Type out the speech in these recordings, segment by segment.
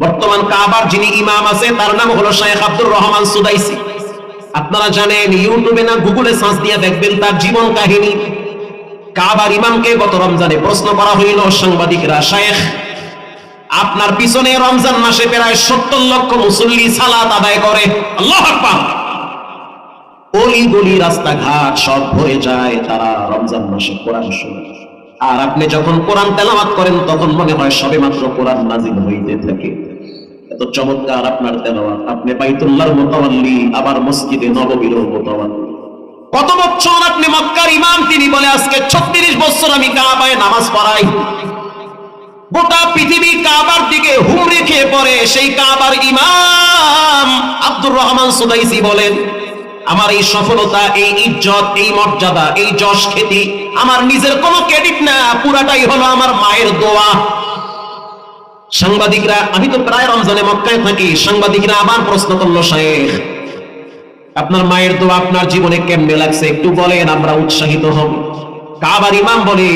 বর্তমান কাবার যিনি ইমাম আছে, তার নাম হলো শেখ আব্দুর রহমান সুদাইসি। আপনারা জানেন, ইউটিউবে না গুগলে সার্চ দিয়ে দেখবেন তার জীবন কাহিনী। কাবার ইমামকে গত রমজানে প্রশ্ন করা হইল, সাংবাদিকরা, শেখ, আপনার পিছনে রমজান মাসে প্রায় সত্তর লক্ষ মুসল্লি সালাত আদায় করে। আল্লাহ আকবার! অলি গলি রাস্তাঘাট সব ভরে যায়, তারা রমজান মাসে কোরআন শুনে। আর আপনি যখন কোরআন তেলাওয়াত করেন, তখন মনে হয় সবে মাত্র কোরআন নাজিল হইতে থাকে। এত চমৎকার আপনার তেলাওয়াত। আপনি বাইতুল্লাহর মোতাওয়াল্লি আবার মসজিদে নববীর মোতাওয়াল্লি কত বছর আপনি মক্কার ইমাম, তিনি বলে, আজকে ছত্রিশ বছর আমি কাবায় নামাজ পড়াই। গোটা পৃথিবী কাবার দিকে হুমড়ি খেয়ে পড়ে। সেই কাবার ইমাম আব্দুর রহমান সুদাইসি বলেন আমার এই সফলতা, এই ইজ্জত, এই মর্যাদা, এই যশ খ্যাতি আমার নিজের কোনো ক্রেডিট না, পুরাটাই হলো আমার মায়ের দোয়া। সাংবাদিকরা, আমি তো প্রায় রমজানে মক্কায় থাকি, সাংবাদিকরা আবার প্রশ্ন করল শেখ আপনার মায়ের দোয়া আপনার জীবনে কেমনে লাগছে? একটু বলেন, আমরা উৎসাহিত হব। কাবার ইমাম বলে,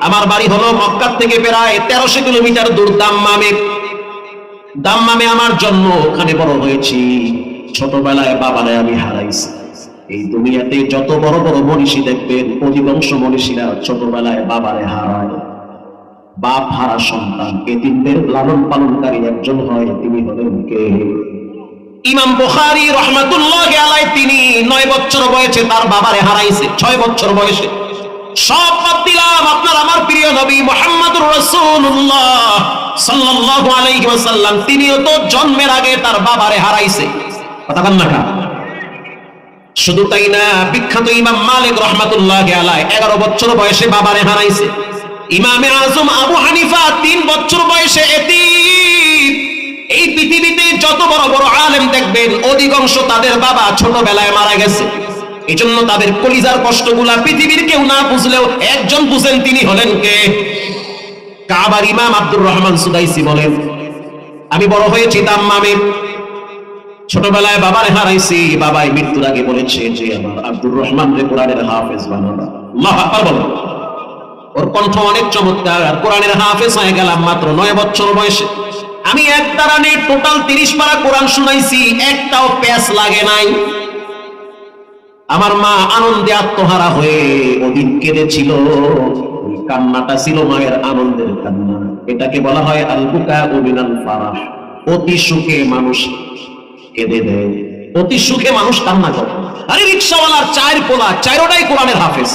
আমার বাড়ি হলো মক্কার থেকে প্রায় তেরোশো কিলোমিটার দূর, দাম্মামে। দাম্মামে আমার জন্ম, ওখানে বড় হয়েছি। ছোটবেলায় বাবারে আমি হারাইছি। এই দুনিয়াতে যত বড় বড় মনীষী দেখবেন, অধিকাংশ মনীষীরা ছোটবেলায় বাবারে হারায়। বাপ হারা সন্তান, এতিমদের লালন পালনকারী একজন হয়, তিনি হলেন কে? ইমাম বুখারী রহমাতুল্লাহ আলাই তিনি নয় বছর বয়সে তার বাবারে হারাইছে, ছয় বছর বয়সে। সব বাদ দিলাম, আপনার আমার প্রিয় নবী মোহাম্মদুর রাসূলুল্লাহ সাল্লাল্লাহু আলাইহি ওয়াসাল্লাম, তিনিও তো জন্মের আগে তার বাবারে হারাইছে। শুধু তাই না, বিখ্যাত ইমাম মালিক রহমাতুল্লাহ আলাই এগারো বছর বয়সে বাবারে হারাইছে। ইমামে আজম আবু হানিফা তিন বছর বয়সে এতিম। এই পৃথিবীতে যত বড় বড় আলেম দেখবেন, অধিকাংশ তাদের বাবা ছোটবেলায় মারা গেছে। এই জন্য তাদের কলিজার কষ্টগুলা পৃথিবীর কেউ না বুঝলেও একজন বুঝেন তিনি হলেন কে? কাবার ইমাম আব্দুর রহমান সুদাইসি বলেন, আমি বড় হয়েছি দাম্মামে ছোটবেলায় বাবারে হারাইছি, বাবাই মৃত্যুর আগে বলেছে যে আমার আব্দুর রহমান রে কোরআনের হাফেজ বানাবা বলো। ওর কণ্ঠ অনেক চমৎকার কোরআনের হাফেজ হয়ে গেলাম মাত্র নয় বছর বয়সে। আমি এক দাঁড়ানে টোটাল তিরিশ পারা কোরআন শুনাইছি, একটাও প্যাস লাগে নাই। আমার মা আনন্দে আত্মহারা হয়ে ওদিন কেঁদেছিল। কান্নাটা ছিল মায়ের আনন্দের কান্না। এটাকে বলা হয় আলবুকা অবিনাল ফারাহ। অতি সুখে মানুষ কেঁদে দেয়। অতি সুখে মানুষ কান্না করে। আরে রিক্সাওয়ালার চায়ের পোলা চারোটাই কোরআনের হাফেজ।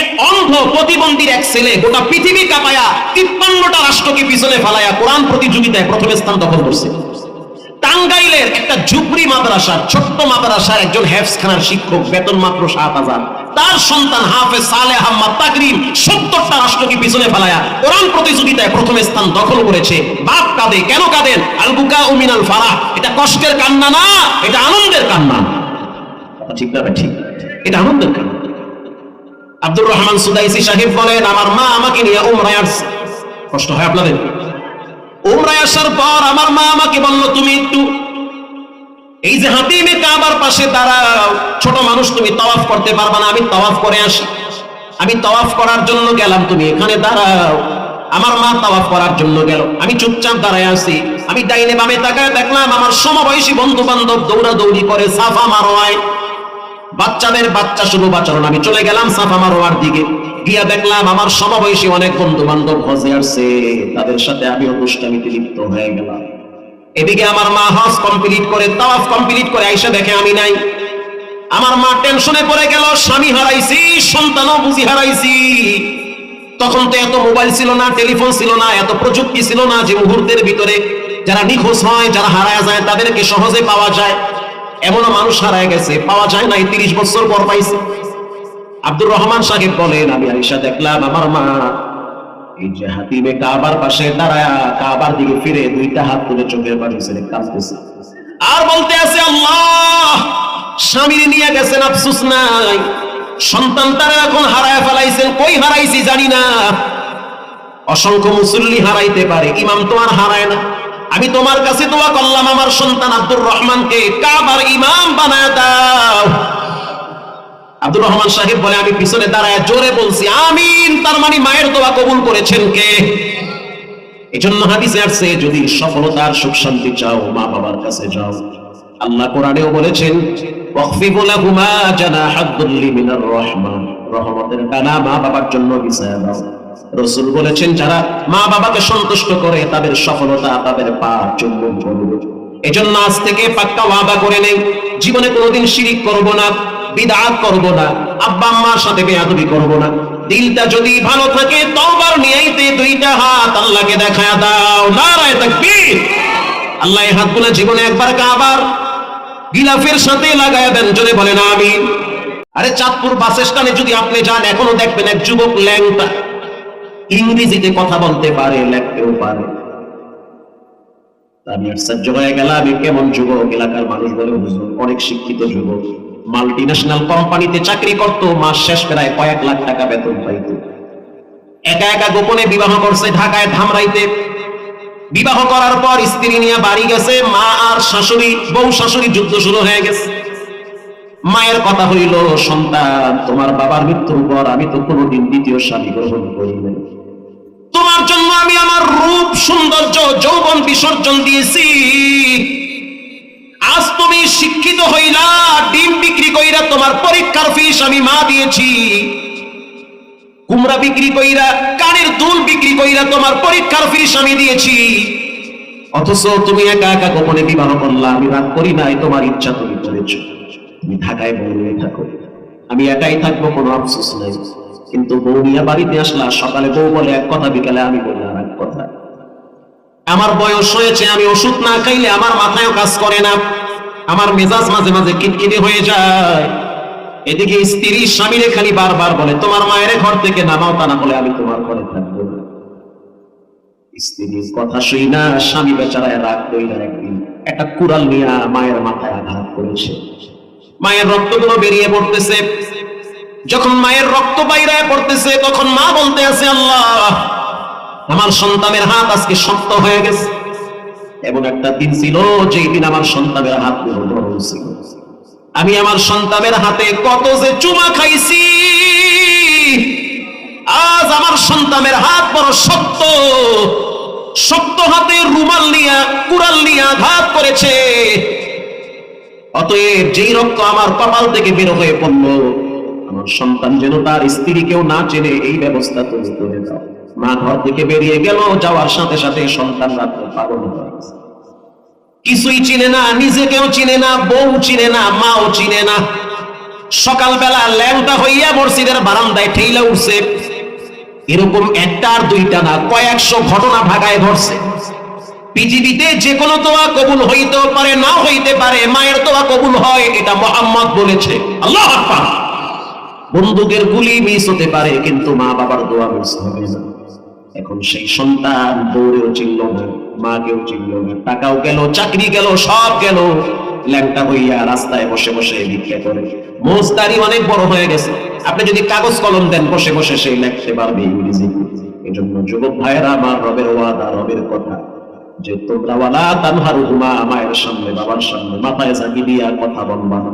এক অন্ধ প্রতিবন্ধীর এক ছেলে গোটা পৃথিবী কাঁপায়া তিপ্পান্নটা রাষ্ট্রকে পিছনে ফেলায়া কোরআন প্রতিযোগিতায় প্রথম স্থান দখল করছে। টাঙ্গাইলের একটা ঝুপড়ি মাদ্রাসার, ছোট্ট মাদ্রাসার একজন হেফসখানার শিক্ষক বেতন মাত্র সাত হাজার। তার সন্তান হাফেজ সালে আহম্মদ তাকরিম সত্তরটা রাষ্ট্রকে পিছনে ফেলায়া কোরআন প্রতিযোগিতায় প্রথম স্থান দখল করেছে। বাপ কাঁদে, কেন কাঁদেন? আলবুকা মিনাল ফারাহ। এটা কষ্টের কান্না না, এটা আনন্দের কান্না। ঠিক না ঠিক এটা আনন্দের কান্না। আব্দুর রহমান সুদাইসি সাহেব বলেন, আমার মা আমাকে নিয়ে উমরায় কষ্ট হয় আপনাদের? উমরায় আসার পর আমার মা আমাকে বলল, তুমি একটু এই যে হাতিমে কাবার পাশে দাঁড়াও, ছোট মানুষ তুমি তওয়াফ করতে পারবা না, আমি তওয়াফ করে আসি। আমি তওয়াফ করার জন্য গেলাম তুমি, এখানে দাঁড়াও। আমার মা তওয়াফ করার জন্য গেল। আমি চুপচাপ দাঁড়ায় আছি। আমি ডাইনে বামে তাকায় দেখলাম আমার সমবয়সী বন্ধু বান্ধব দৌড়াদৌড়ি করে সাফা মারোয়ায়। বাচ্চাদের বাচ্চা শুভ আচরণ আমি চলে গেলাম সাফা মারোয়ার দিকে। গিয়া দেখলাম আমার সমবয়সী অনেক বন্ধু বান্ধব হজে আসছে। তাদের সাথে আমি অনুষ্ঠানিতে লিপ্ত হয়ে গেলাম। এদিকে আমার মা হজ কমপ্লিট করে, তাওয়াফ কমপ্লিট করে আইসা দেখে আমি নাই। আমার মা টেনশনে পড়ে গেল, স্বামী হারাইছি, সন্তানও বুঝি হারাইছি। তখন তো এত মোবাইল ছিল না টেলিফোন ছিল না, এত প্রযুক্তি ছিল না যে মুহূর্তের ভিতরে যারা নিখোঁজ হয়, যারা হারায় যায়, তাদেরকে সহজে পাওয়া যায়। এমনও মানুষ হারায় গেছে, পাওয়া যায় নাই, তিরিশ বছর পর পাইছে। আব্দুর রহমান সাহেব বলেন, আমি আইসা দেখলাম আমার মা সন্তান তারা এখন হারায় কই জানি না। অসংখ্য মুসল্লি হারাইতে পারে। ইমাম তো হারায় না। আমি তোমার কাছে দোয়া করলাম, আমার সন্তান আব্দুর রহমানকে কাবার ইমাম বানায় দাও। আব্দুর রহমান সাহেব বলে, আমি পিছনে দাঁড়ায় জোরে বলছি, আমিন। তার মানে মায়ের দোয়া কবুল করেছেন কে? এজন্য হাদিসে আসছে, যদি সফলতার সুখ শান্তি চাও, মা বাবার কাছে যাও। আল্লাহ কোরআনেও বলেছেন ওয়াকফিবু লাহুমা মিনার রাহমা রহমতের মা বাবার জন্য দাও। রসুল বলেছেন, যারা মা বাবাকে সন্তুষ্ট করে, তাদের সফলতা তাদের পা চুম্বন করবে। এজন্য আজ থেকে পাক্কা ওয়াদা করে নেই, জীবনে কোনোদিন শিরিক করব না। বিদআত করব না, আব্বা আম্মার সাথে বেয়াদবি করব না। দিলটা যদি ভালো থাকে, তওবার নিয়াইতে দুইটা হাত আল্লাহকে দেখায়া দাও। নারায়ে তাকবীর। আল্লাহ এই হাতগুলো জীবনে একবার কাবার। গিলাফের সাথে লাগায়া দেন যদি বলেন আমি আরে চাঁদপুর বাস স্ট্যান্ডে যদি আপনি যান, এখনও দেখবেন এক যুবক ল্যাংটা। ইংরেজিতে কথা বলতে পারে, লেখতেও পারে। আমি আশ্চর্য হয়ে গেলাম আমি কেমন যুবক? এলাকার মানুষ বলে, হুজুর, অনেক শিক্ষিত যুবক। মাল্টি ন্যাশনাল কোম্পানিতে চাকরি করত, মাস শেষ প্রায় কয়েক লাখ টাকা বেতন পাইত। একা একা গোপনে বিবাহ করছে, ঢাকায় ধামরাইতে। বিবাহ করার পর স্ত্রী নিয়ে বাড়ি গেছে, মা আর শাশুড়ি, বউ শাশুড়ি যুদ্ধ শুরু হয়ে গেছে। মায়ের কথা হইল, সন্তান, তোমার বাবার মৃত্যুর পর আমি তো কোনোদিন দ্বিতীয় স্বামী গ্রহণ করি তোমার জন্য আমি আমার রূপ, সৌন্দর্য, যৌবন বিসর্জন দিয়েছি। আজ তুমি শিক্ষিত হইলা, ডিম বিক্রি কইরা তোমার পরীক্ষার ফিস আমি মা দিয়েছি। কুমড়া বিক্রি কইরা, কানের দুল বিক্রি কইরা তোমার পরীক্ষার ফিস আমি দিয়েছি। অথচ তুমি একা একা গোপনে বিবাহ করলা, আমি রাগ করি নাই, তোমার ইচ্ছা তুমি করেছ। তুমি ঢাকায় বউ থাকো। আমি একাই থাকব কোনো আফসোস নাই। কিন্তু বউ নিয়ে বাড়িতে আসলা, সকালে বউ বলে এক কথা, বিকালে আমি বলি আর এক কথা। আমার বয়স হয়েছে, আমি ওষুধ না খাইলে আমার মাথায়ও কাজ করে না। আমার মেজাজ মাঝে মাঝে কিটকিটে হয়ে যায়। এদিকে স্ত্রী স্বামীরে খালি বারবার বলে, তোমার মায়ের ঘর থেকে নামাও তা না বলে আমি তোমার ঘরে থাকব স্ত্রীর কথা শুই না, স্বামী বেচারায় রাগ কইরা একদিন একটা কুড়াল নিয়ে মায়ের মাথায় আঘাত করেছে। মায়ের রক্তগুলো বেরিয়ে পড়তেছে। যখন মায়ের রক্ত বাইরে পড়তেছে, তখন মা বলতে আছে, আল্লাহ, আমার সন্তানের হাত আজকে শক্ত হয়ে গেছে। এবং একটা দিন ছিল যেই দিন আমার সন্তানের হাতগুলো নরম ছিল আমি আমার সন্তানের হাতে কত যে চুমা খাইছি। আজ আমার সন্তানের হাত বড় শক্ত। শক্ত হাতে রুমাল নিয়া, কুড়াল নিয়ে আঘাত করেছে। অতএব যেই রক্ত আমার কপাল থেকে বের হয়ে পড়ল, আমার সন্তান যেন তার স্ত্রীকেও না চেনে, এই ব্যবস্থা তুমি করে দাও। মা ঘর থেকে বেরিয়ে গেল, যাওয়ার সাথে সাথে সন্তান পাগল হয়ে। কিছুই চিনে না, নিজেকেও চিনে না, বউ চিনে না, মাও চিনে না। সকালবেলা ল্যাংটা হইয়া মসজিদের বারান্দায় ঠেইলা উঠছে। এরকম একটা আর দুইটা না, কয়েকশো ঘটনা ভাগায় ধরছে। পৃথিবীতে যে কোনো দোয়া কবুল হইতেও পারে না হইতে পারে, মায়ের দোয়া কবুল হয়, এটা মোহাম্মদ বলেছে। আল্লাহ বন্দুকের গুলি মিস হতে পারে, কিন্তু মা বাবার দোয়া মিস হবে না। এখন সেই সন্তান দৌড়েও চিনল না, মাকেও চিনল না, টাকাও গেল, চাকরি গেল, সব গেল। ল্যাংটা হইয়া রাস্তায় বসে বসে ভিক্ষা করে। মোজদারি অনেক বড় হয়ে গেছে। আপনি যদি কাগজ কলম দেন, বসে বসে সেই লেখতে পারবে ইংরেজি। এই জন্য যুবক ভাইয়েরা, আমার রবের ওয়াদা, রবের কথা। যে তোমরা ওয়ালা তানহারু হুমা মায়ের সামনে, বাবার সামনে মাথায় জাগি দিয়া কথা বলবা না।